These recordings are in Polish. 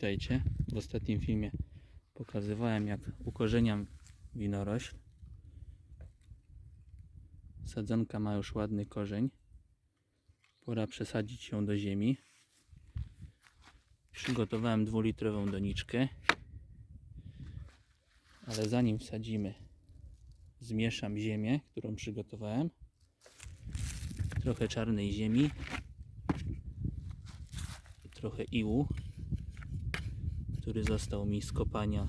Pamiętajcie, w ostatnim filmie pokazywałem jak ukorzeniam winorośl. Sadzonka ma już ładny korzeń. Pora przesadzić ją do ziemi. Przygotowałem dwulitrową doniczkę. Ale zanim wsadzimy, zmieszam ziemię, którą przygotowałem. Trochę czarnej ziemi. Trochę iłu, który został mi z kopania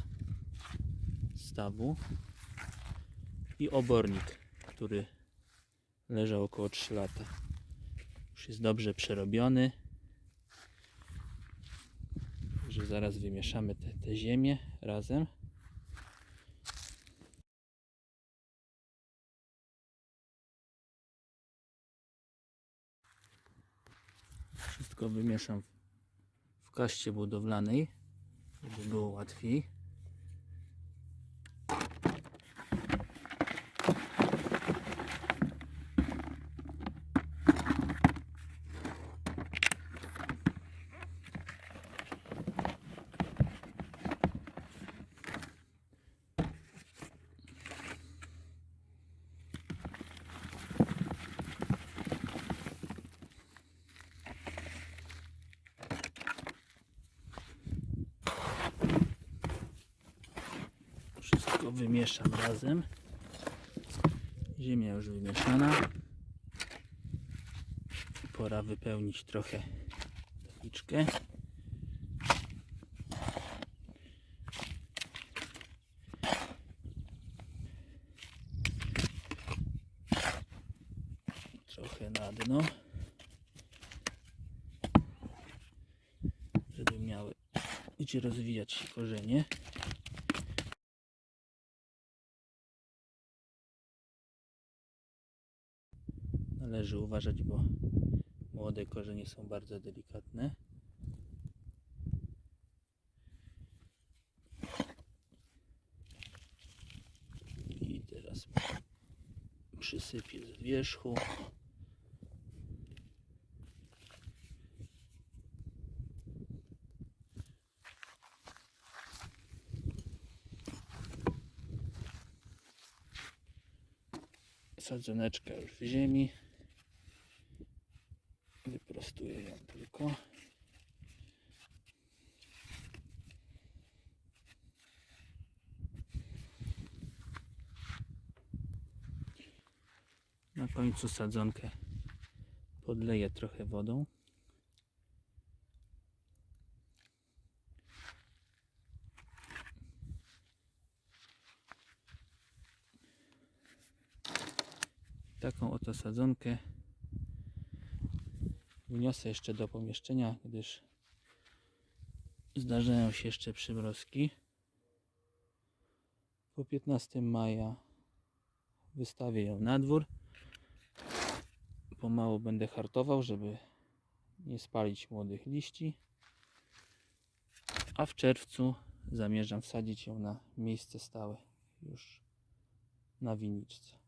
stawu. I obornik, który leżał około 3 lata. Już jest dobrze przerobiony. Także zaraz wymieszamy te, te ziemię razem. Wszystko wymieszam w- kaście budowlanej, żeby było łatwiej. Wszystko wymieszam razem. Ziemia już wymieszana. Pora wypełnić trochę tabliczkę. Trochę na dno. Żeby miały gdzie rozwijać się korzenie. Należy uważać, bo młode korzenie są bardzo delikatne. I teraz przysypię z wierzchu. Sadzoneczka już w ziemi. Wyprostuję ją tylko. Na końcu sadzonkę podleję trochę wodą. Taką oto sadzonkę wniosę jeszcze do pomieszczenia, gdyż zdarzają się jeszcze przymrozki. Po 15 maja wystawię ją na dwór. Pomału będę hartował, żeby nie spalić młodych liści. A w czerwcu zamierzam wsadzić ją na miejsce stałe już na winiczce.